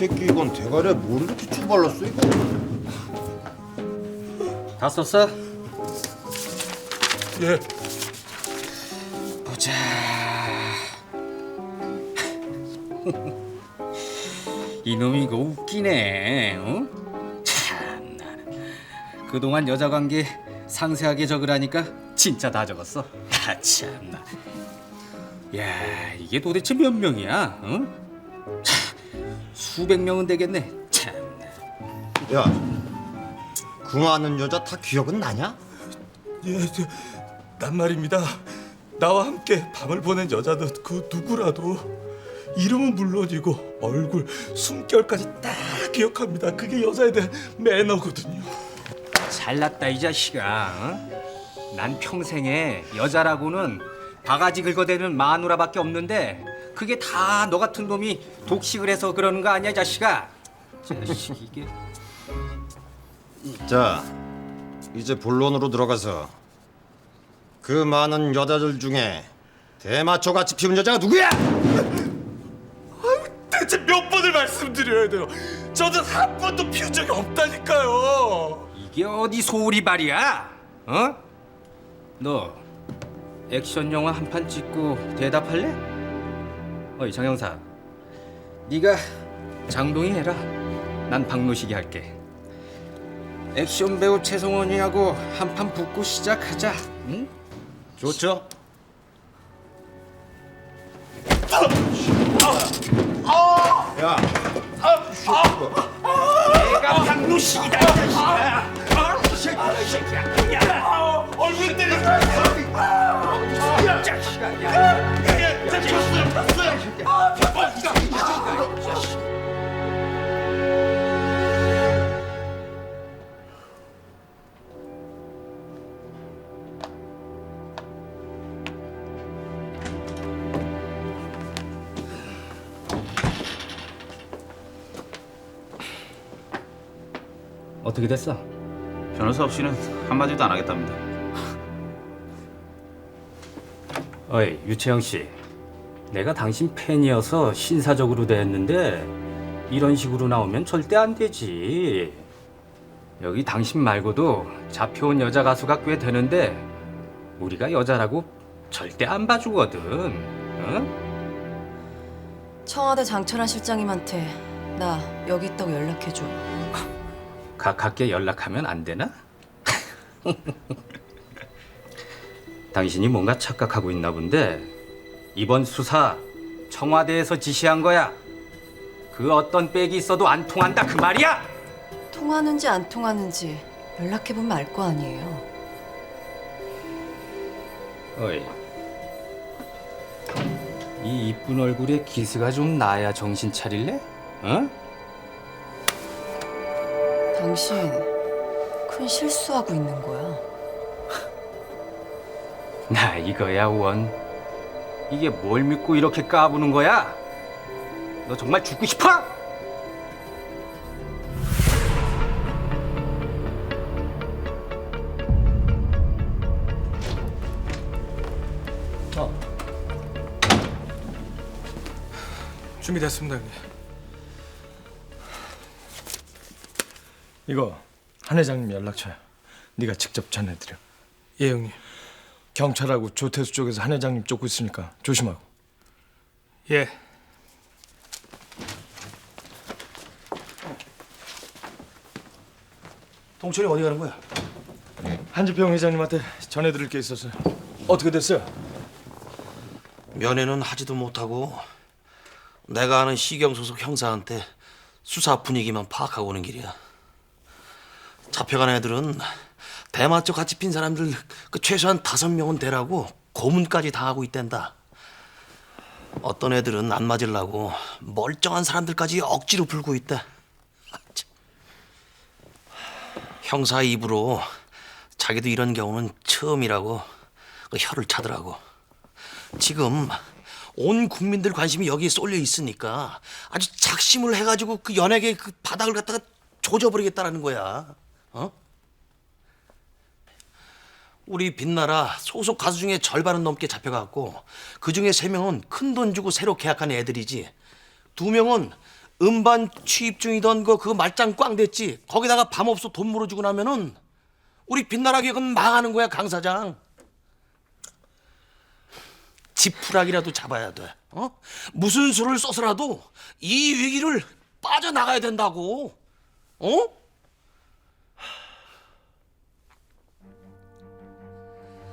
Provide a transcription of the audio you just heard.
새끼 이건 대가리에 뭘 이렇게 추발랐어 이거? 다 썼어? 예. 보자. 이놈이 이거 웃기네. 어? 참나. 그동안 여자 관계 상세하게 적으라니까 진짜 다 적었어. 아 참나. 야 이게 도대체 몇 명이야? 어? 참, 수백 명은 되겠네. 참나. 야, 그 많은 여자 다 기억은 나냐? 예, 저, 난 말입니다. 나와 함께 밤을 보낸 여자들 그 누구라도 이름은 물론이고 얼굴, 숨결까지 다 기억합니다. 그게 여자에 대한 매너거든요. 잘났다 이 자식아. 어? 난 평생에 여자라고는 바가지 긁어대는 마누라밖에 없는데 그게 다 너 같은 놈이 독식을 해서 그러는 거 아니야 이 자식아. 자식 이게. 자, 이제 본론으로 들어가서 그 많은 여자들 중에 대마초 같이 피운 여자가 누구야? 대체 몇 번을 말씀드려야 돼요? 저는 한 번도 피운 적이 없다니까요. 이게 어디 소리 발이야? 어? 너 액션 영화 한 판 찍고 대답할래? 어이 장영사, 네가 장동희 해라. 난 박노식이 할게. 액션 배우 최성원이하고 한판 붙고 시작하자. 응? 좋죠. 야, 내가 박노식이다. 이 자식아. 얼굴 때리니까. 이 자식아. 야. 어떻게 됐어? 변호사 없이는 한마디도 안 하겠답니다. 어이 유채영 씨, 내가 당신 팬이어서 신사적으로 대했는데 이런 식으로 나오면 절대 안 되지. 여기 당신 말고도 잡혀온 여자 가수가 꽤 되는데 우리가 여자라고 절대 안 봐주거든. 응? 청와대 장철환 실장님한테 나 여기 있다고 연락해줘. 가깝게 연락하면 안 되나? 당신이 뭔가 착각하고 있나 본데 이번 수사 청와대에서 지시한 거야. 그 어떤 백이 있어도 안 통한다 그 말이야. 통하는지 안 통하는지 연락해 보면 알 거 아니에요. 어이. 이 이쁜 얼굴에 기스가 좀 나야 정신 차릴래? 어? 당신 큰 실수하고 있는 거야. 나 이거야 원. 이게 뭘 믿고 이렇게 까부는 거야? 너 정말 죽고 싶어? 준비됐습니다, 형님. 이거 한 회장님 연락처야. 네가 직접 전해드려. 예, 형님. 경찰하고 조태수 쪽에서 한 회장님 쫓고 있으니까 조심하고. 예. 동철이 어디 가는 거야? 한지평 회장님한테 전해드릴 게 있어서 어떻게 됐어요? 면회는 하지도 못하고 내가 아는 시경 소속 형사한테 수사 분위기만 파악하고 오는 길이야. 잡혀간 애들은 대마 쪽 같이 핀 사람들 그 최소한 다섯 명은 되라고 고문까지 당하고 있댄다. 어떤 애들은 안 맞으려고 멀쩡한 사람들까지 억지로 불고 있다. 형사 입으로 자기도 이런 경우는 처음이라고 그 혀를 차더라고. 지금 온 국민들 관심이 여기에 쏠려 있으니까 아주 작심을 해가지고 그 연예계 그 바닥을 갖다가 조져버리겠다라는 거야. 어? 우리 빛나라 소속 가수 중에 절반은 넘게 잡혀갔고 그 중에 세 명은 큰 돈 주고 새로 계약한 애들이지 두 명은 음반 취입 중이던 거그 말짱 꽝 됐지. 거기다가 밤 없어 돈 물어주고 나면은 우리 빛나라 기업은 망하는 거야 강 사장. 지푸라기라도 잡아야 돼. 어? 무슨 수를 써서라도 이 위기를 빠져나가야 된다고. 어?